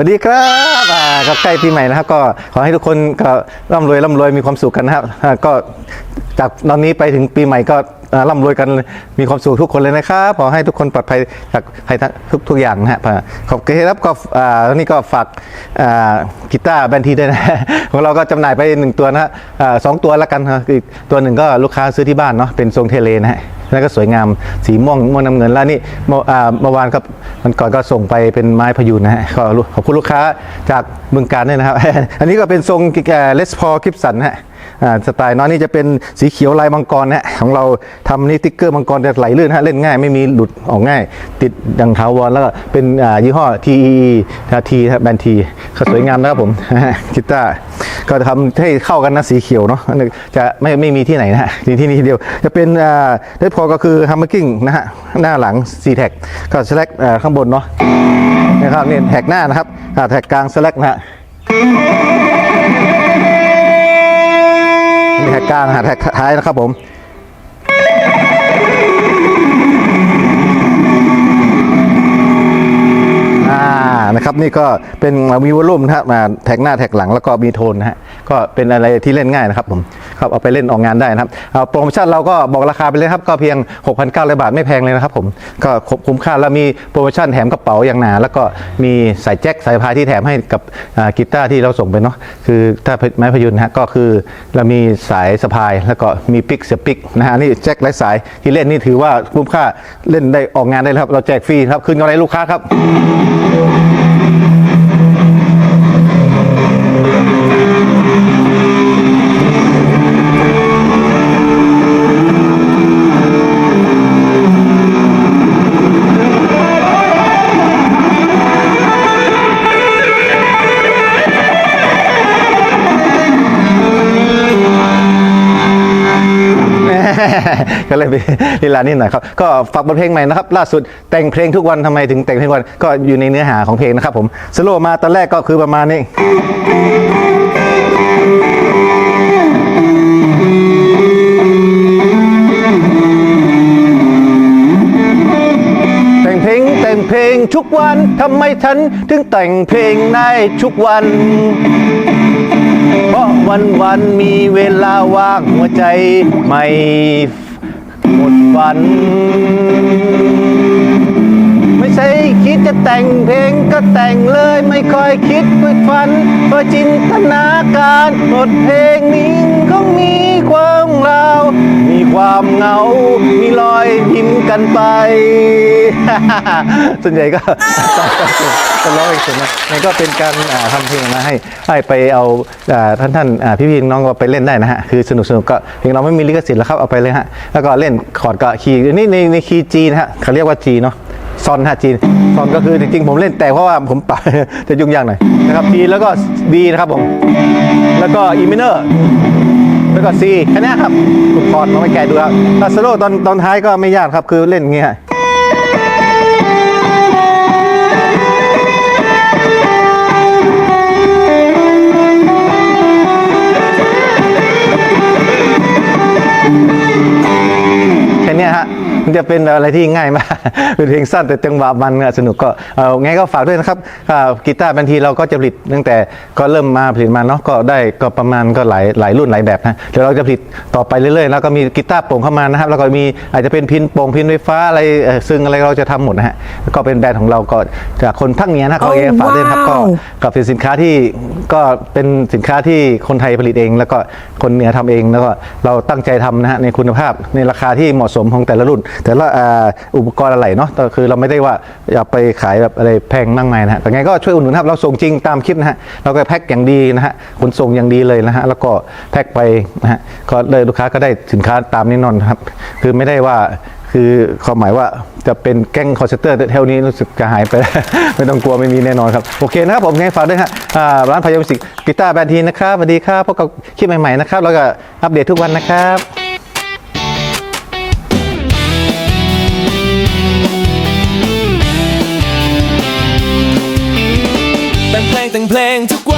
วัสดีครับอ่าก็ใกล้ปีใหม่นะครับ ก็ขอให้ทุกคนก็ร่ำรวยร่ำรวยมีความสุขกันนะครับอ่าก็จากตอนนี้ไปถึงปีใหม่ก็อ่าร่ำรวยกันมีความสุขทุกคนเลยนะครับขอให้ทุกคนปลอดภัยจากภัยทุกทุกอย่างนะฮะขอบคุณครับก็อ่าวันนี้ก็ฝากอ่ากีตาร์แบนทีด้วยนะ ของเราก็จำหน่ายไปหนึ่งตัวนะฮะอ่าสองตัวแล้วกันครับอีกตัวหนึ่งก็ลูกค้าซื้อที่บ้านเนาะเป็นทรงเทเลนะฮะ แล้วก็สวยงามสีม่วงม่วงน้ำเงินแล้วนี่เมื่ออ่าเมื่อวานครับมันก่อนก็ส่งไปเป็นไม้พยูนนะฮะขอบคุณลูกค้าจากบึงการด้วยนะครับ อันนี้ก็เป็นทรงเลสพอคิปสันฮะอ่าสไตล์น้อยนี่จะเป็นสีเขียวลายมังกรนะฮะของเราทำนี่ติ๊กเกอร์มังกรจะไหลลื่นฮะเล่นง่ายไม่มีหลุดออกง่าย ติดดังถาวรแล้วก็เป็นอ่ายี่ห้อ TE ทีแบรนด์ทีก็สวยงามนะครับผมกีตาร์ ก็ทำให้เข้ากันนะสีเขียวเนาะจะไม่ไม่มีที่ไหนนะฮะมีที่นี่ที่เดียวจะเป็นเลสพอก็คือฮัมเมอร์กิ้งนะฮะหน้าหลัง C แท็กก็สแลกข้างบนเนาะนะครับนี่แท็กหน้านะครับอ่าแท็กกลางสแลกนะฮะมีแท็กกลางหาแท็กท้ายนะครับผม นะครับนี่ก็เป็นมีวอลลุ่มนะฮะมาแท็กหน้าแท็กหลังแล้วก็มีโทนนะฮะก็เป็นอะไรที่เล่นง่ายนะครับผมครับเอาไปเล่นออกงานได้นะครับเอาโปรโมชั่นเราก็บอกราคาไปเลยครับก็เพียง 6,900 บาทไม่แพงเลยนะครับผมก็คุ้มค่าแล้วมีโปรโมชั่นแถมกระเป๋าอย่างหนา แล้วก็มีสายแจ็คสายพายที่แถมให้กับกีตาร์ที่เราส่งไปเนาะคือถ้าไม้พยุนนะฮะก็คือเรามีสายสะพายแล้วก็มีปิกเสียปิกนะฮะนี่แจ็คไร้สายที่เล่นนี่ถือว่าคุ้มค่าเล่นได้ออกงานได้ครับ เราแจกฟรีครับคืนกำไรลูกค้าครับ ก็เลยลีลานิดหน่อยครับ ก็ฝากบทเพลงใหม่นะครับ ล่าสุดแต่งเพลงทุกวันทำไมถึงแต่งเพลงวัน ก็อยู่ในเนื้อหาของเพลงนะครับผมสโลว์มาตอนแรกก็คือประมาณนี้ แต่งเพลงแต่งเพลงทุกวันทำไมฉัน ถึงแต่งเพลงได้ทุกวัน วันวันมีเวลาว่างหัวใจไม่หมดฝัน ไม่ใช่คิดจะแต่งเพลงก็แต่งเลยไม่ค่อยคิดฝึกฝันเพื่อจินตนาการบทเพลงนี้ก็มีความเรา มีความเหงา มีรอยยิ้มกันไป ส่วนใหญ่ก็จะร้องเองเสร็จนะนี่ก็เป็นการอ่าทำเพลงมาให้ให้ไปเอาอ่าท่านท่านอ่าพี่ๆน้องๆก็ไปเล่นได้นะฮะคือสนุกสนุกก็เพลงเราไม่มีลิขสิทธิ์แล้วครับเอาไปเลยฮะแล้วก็เล่นคอร์ดกับคีย์นี่ในในคีย์จีนะฮะเขาเรียกว่าจีเนาะซอนฮะจีซอนก็คือจริงๆผมเล่นแต่เพราะว่าผมปรับจะยุ่งยากหน่อยนะครับจีแล้วก็บีนะครับผมแล้วก็อีมิเนอร์แล้วก็ซีแค่นี้ครับทุกคอร์ดลองไปแกะดูครับลาสโลตอนตอนท้ายก็ไม่ยากครับคือเล่นอย่างเงี้ย จะเป็นอะไรที่ง่ายมาก เป็นเพลงสั้นแต่จังหวะมันอะสนุกก็เอาไงก็ฝากด้วยนะครับอ่ากีตาร์บางทีเราก็จะผลิตตั้งแต่ก็เริ่มมาผลิตมาเนาะก็ได้ก็ประมาณก็หลายหลายรุ่นหลายแบบนะเดี๋ยวเราจะผลิตต่อไปเรื่อยๆ แล้วก็มีกีตาร์โปร่งเข้ามานะครับ แล้วก็มีอาจจะเป็นพินโปร่งพินไฟฟ้าอะไรเอ่อซึ่งอะไรเราจะทำหมดนะฮะแล้วก็เป็นแบรนด์ของเราก็จากคนภาคเหนือนะเขาเองฝากด้วยนะครับก็ว้าวกับเป็นสินค้าที่ก็เป็นสินค้าที่คนไทยผลิตเอง แล้วก็คนเหนือทำเองแล้วก็เราตั้งใจทำนะฮะในคุณภาพในราคาที่เหมาะสมของแต่ละรุ่นแต่ละอ,อุปกรณ์อะไรเนาะคือเราไม่ได้ว่าอยากไปขายแบบอะไรแพงมากมายนะฮะแต่ไงก็ช่วยอุดหนุนครับเราส่งจริงตามคลิปนะฮะเราก็แพ็คอย่างดีนะฮะขนส่งอย่างดีเลยนะฮะแล้วก็แพ็คไปนะฮะก็เลยลูกค้าก็ได้สินค้าตามแน่นอนครับ คือไม่ได้ว่าคือความหมายว่าจะเป็นแก๊งคอร์เซเตอร์แถวนี้รู้สึกจะหายไป ไม่ต้องกลัวไม่มีแน่นอนครับ โอเคนะครับผมไงฝากด้วยฮะร้านพายมิสิกกีตาร์แบนด์ทีนะครับสวัสดีครับพบกับคลิปใหม่ๆนะครับ แล้วก็อัปเดตทุกวันนะครับ แต่งเพลงทุกวัน